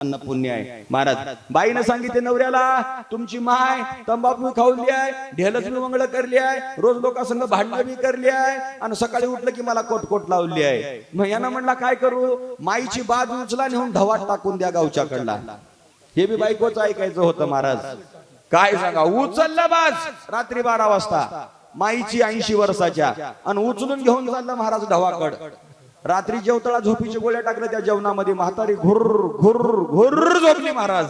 अन्न पुण्य आहे. महाराज बाईनं सांगितले नवऱ्याला तुमची माय तंबाखू खाऊली आहे ढेलच मी मंगळ करली आहे रोज लोकांसंग भांडणं बी करली आहे आणि सकाळी उठलं की मला कोट लावली आहे. मग यानं म्हणला काय करू? माईची बाज उचला नेऊन ढवात टाकून द्या गावच्या कडला हे बी बायकोच ऐकायचं होतं महाराज. काय सांगा? उचललं बाज रात्री बारा वाजता. माईची ऐंशी वर्षाच्या. आणि उचलून घेऊन चाललं महाराज ढवाकड. रात्री जेवतळा झोपीचे गोळ्या टाकल्या त्या जेवणामध्ये म्हातारी घुर घुर घुर झोपली महाराज.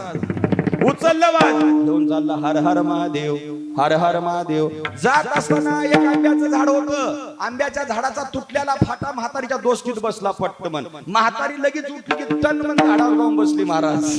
उचललं बाज घेऊन चाललं हर हर महादेव हर हर महादेव. जात असताना एक आंब्याचं झाड होतं. आंब्याच्या झाडाचा तुटलेला फाटा म्हातारीच्या दोस्तीत बसला पट्टमन म्हातारी लगेच उठली की तन झाडावर जाऊन बसली महाराज.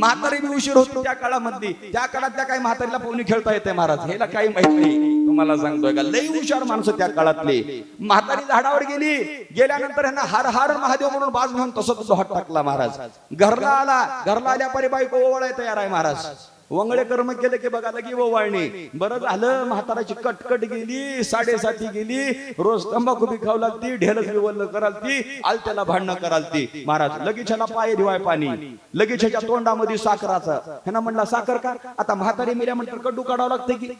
म्हातारी बी उशीर होतो त्या काळामध्ये. त्या काळात त्या काही म्हातारीला पोहणी खेळता येते महाराज. हेला काही माहीत नाही. तुम्हाला सांगतोय का? लई हुशार माणसं त्या काळातले. म्हातारी झाडावर गेली. गेल्यानंतर ह्यांना हर हर महादेव म्हणून बाज घेऊन तसं हट टाकला महाराज. घरला आला. घरला आल्या परी बाई ओवळाय तयार आहे महाराज. वंगडे कर्म केले की बघा लगी ओवाळणी बरं झालं म्हाताराची कटकट गेली साडेसाती गेली रोज तंबाखू बी खाऊ लागती ढेलच बी कराल करालती आलत्याला भांडणं कराल ती महाराज लगेच ह्याला पाय दिवाय पाणी लगेच ह्याच्या तोंडामध्ये साखराचा. ह्यानं म्हणला साखर का? आता म्हातारी मिऱ्या म्हणतात कडू काढावं लागतं की?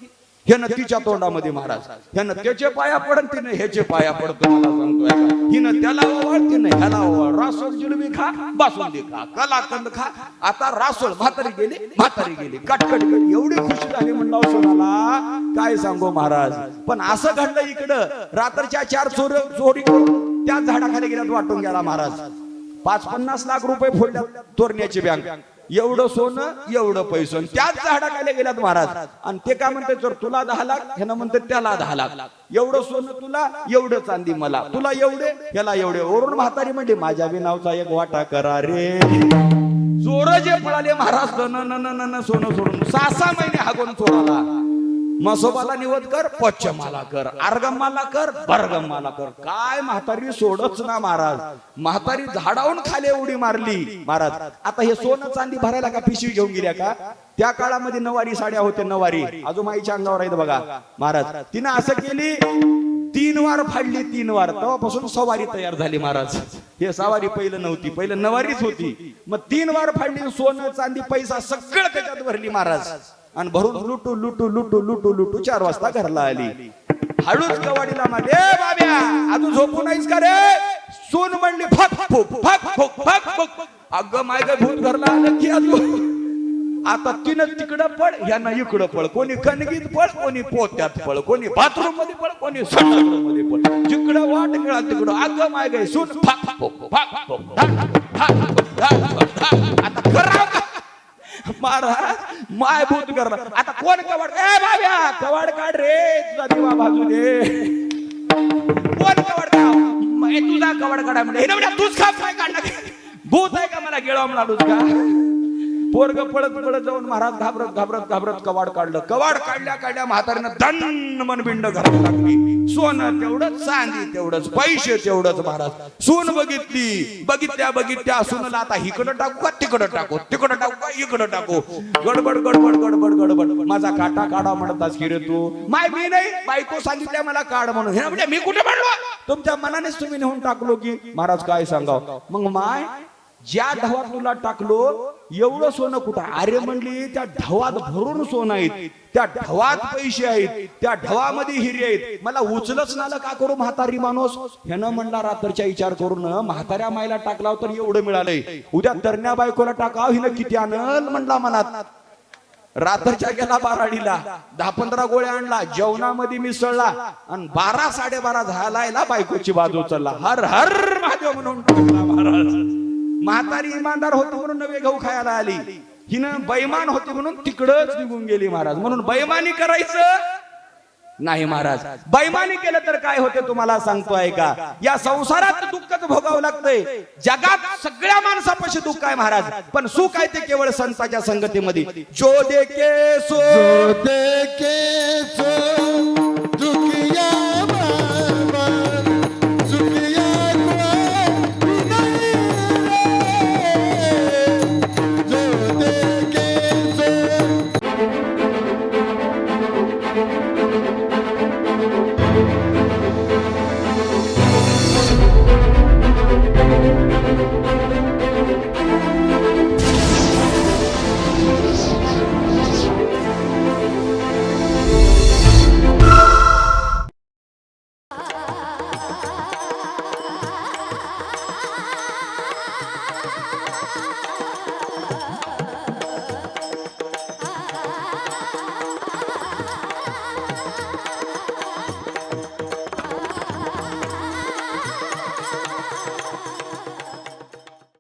ह्यानं तिच्या तोंडामध्ये महाराज. ह्यानं त्याचे पाया पडन तिने ह्याचे पाया पडतो. मला सांगतोय का? हिनं त्याला ओवाळ तिने ह्याला ओवाळ. रासोळ जिलबी खा बासुंदी खा कलाकंद खा. आता रासोळ म्हातारी गेली म्हातारी गेली. कटकट एवढी खुशी झाली म्हणलं सोनाला काय सांगू महाराज? पण असं घडलं इकडं. रात्रीच्या चार चोर चोरी करून त्या झाडाखाली गेल्यात वाटून गेला महाराज. पाच पन्नास लाख रुपये फोडल्या तोरण्याची बँक. एवढं सोनं एवढं पैसं. त्याच झाडाखाली गेल्यात महाराज. आणि ते काय म्हणते तर तुला दहा लाख ह्यानं म्हणते त्याला दहा लाख. एवढं सोनं तुला एवढं चांदी मला. तुला एवढे ह्याला एवढे. वरून म्हातारी म्हणजे माझ्या बी नावचा एक वाटा करा रे. चोर जे पळाले महाराज न न न न न सोनं सोडून. सहा सहा महिने हागून चोराला. मसोबाला निवत कर पश्चमाला कर आरगम्माला कर बरगमाला कर. काय म्हातारी सोडच ना महाराज. म्हातारी झाडावून खाली उडी मारली महाराज. आता हे सोनं चांदी भरायला का पिशवी घेऊन गेल्या का? त्या काळामध्ये नवारी साड्या होत्या नवारी अजून माईच्या अंगावर आहेत बघा. महाराज तिनं असं केली तीन वार फाडली तीन वार. तेव्हापासून सवारी तयार झाली महाराज. हे सवारी पहिलं नव्हती पहिलं नवारीच होती. मग तीन वार फाडली सोनं चांदी पैसा सगळं त्याच्यात भरली महाराज. आणि भरून लुटू लुटू लुटू लुटू लुटू चार वाजता घरला आली हळूच कवाडीला मागे बाब्या अजून झोपू नाहीस का रे सून म्हणली फक फुक फक फुक फक फुक अगं माय भूत घरला आलं की अजून आता तिनं तिकडं पळ ह्यांना इकडं पळ कोणी कणगीत पळ कोणी पोत्यात पळ कोणी बाथरूममध्ये पळ कोणी मध्ये पळ जिकडं वाट मिळा तिकडं अगं माय गाय सून फक फुक फक फुक आता खरा महाराज माय भूत करणार आता कोण कवाड? ए बाब्या कवाड काढ रे तुझा दिवा भाजू दे. कोण कवाड काय तुझा कवाड काढा म्हणजे हे ना म्हणजे तूच खा काय काढला? भूत आहे का मला गेळा म्हणालूच का? पोरग पळत पळत जाऊन महाराज घाबरत घाबरत घाबरत कवाड काढलं. कवाड काढल्या काढल्या म्हातारीनं दन मनबिंड घरात लागली. सोनं तेवढंच चांदी तेवढंच पैसे तेवढंच महाराज. सोन बघितली बघितल्या बघितल्या सोनला आता इकडं टाकू का तिकडं टाकू? तिकडं टाकू का इकडं टाकू? गडबड गडबड गडबड गडबड. माझा काटा काढा म्हणतात हिरे तू? माय मी नाही बायको सांगितल्या मला काढ म्हणून. हे म्हणजे मी कुठे म्हणलो तुमच्या मनानेच तुम्ही नेऊन टाकलो की. महाराज काय सांगाव? मग माय ज्या ढवात तुला टाकलो एवढं सोनं कुठं? आर्य अरे म्हणली त्या ढवात भरून सोनं आहेत. त्या ढवात पैसे आहेत. त्या ढवामध्ये हिरे आहेत. मला उचलच नालं का करू म्हातारी माणूस? ह्यानं म्हणला रात्रीचा विचार करून म्हाताऱ्या मायला टाकला तर एवढं मिळालंय. उद्या तरण्या बायकोला टाकाव हिनं किती आणल म्हणला मनात. रात्रीच्या गेला बाराडीला. दहा पंधरा गोळ्या आणला. जेवणामध्ये मिसळला. आणि बारा साडेबारा झालायला बायकोची बाजू उचलला. हर हर महादेव म्हणून टाकला महाराज म्हातारी इमानदार होती म्हणून नवे गहू खायला आली. हिनं बैमान होती म्हणून तिकडच निघून गेली महाराज. म्हणून बैमानी करायचं नाही महाराज. बैमानी केलं तर काय होते तुम्हाला सांगतोय का या संसारात दुःखच भोगावं लागतंय. जगात सगळ्या माणसापाशी दुःख आहे महाराज. पण सुख आहे ते केवळ संतांच्या संगतीमध्ये. जो देके सो. देके सो.